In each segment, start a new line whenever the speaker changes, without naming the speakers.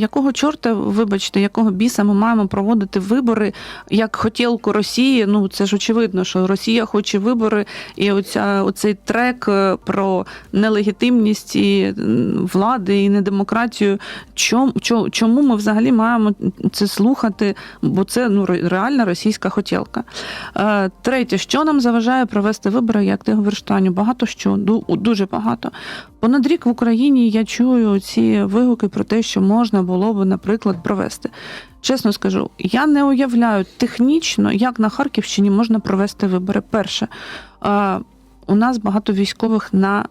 якого чорта, вибачте, якого біса ми маємо проводити вибори як хотілку Росії? Ну це ж очевидно, що Росія хоче вибори, і оця оцей трек е, про нелегітимність і влади і недемократію. Чому, чому ми взагалі маємо це слухати? Бо це ну реальна російська хотілка. Е, Третє, що нам заважає провести вибори, як ти говориш, Таню? Багато що ду- дуже багато. Понад рік в Україні я чую ці вигуки про те, що можна було би, наприклад, провести. Чесно скажу, я не уявляю технічно, як на Харківщині можна провести вибори. Перше, у нас багато військових на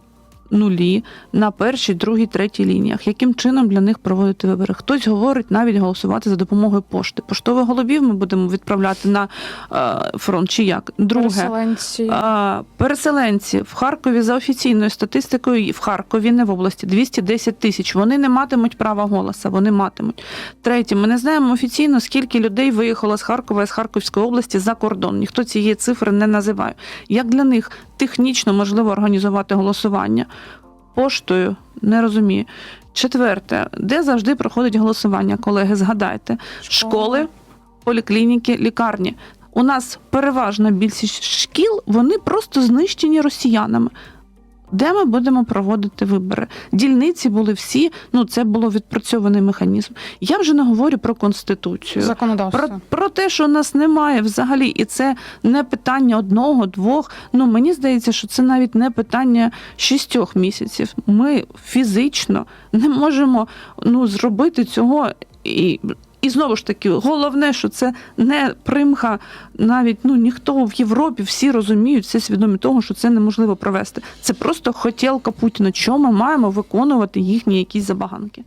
нулі, на першій, другій, третій лініях. Яким чином для них проводити вибори? Хтось говорить навіть голосувати за допомогою пошти. Поштових голубів ми будемо відправляти на е, фронт чи як? Друге,
Переселенці.
а, Переселенці в Харкові за офіційною статистикою в Харкові, не в області, 210 тисяч. Вони не матимуть права голоса, вони матимуть. Третє, ми не знаємо офіційно, скільки людей виїхало з Харкова і з Харківської області за кордон. Ніхто цієї цифри не називає. Як для них технічно можливо організувати голосування? Поштою не розумію. Четверте, де завжди проходить голосування, колеги, згадайте, школи, поліклініки, лікарні. У нас переважна більшість шкіл, вони просто знищені росіянами. Де ми будемо проводити вибори? Дільниці були всі, ну це було відпрацьований механізм. Я вже не говорю про конституцію.
Законодавство.
Про, про те, що нас немає взагалі, і це не питання одного, двох. Ну мені здається, що це навіть не питання шістьох місяців. Ми фізично не можемо ну, зробити цього. І, і знову ж таки, головне, що це не примха, навіть ну ніхто в Європі всі розуміють, всі свідомі того, що це неможливо провести. Це просто хотілка Путіна. Чому ми маємо виконувати їхні якісь забаганки?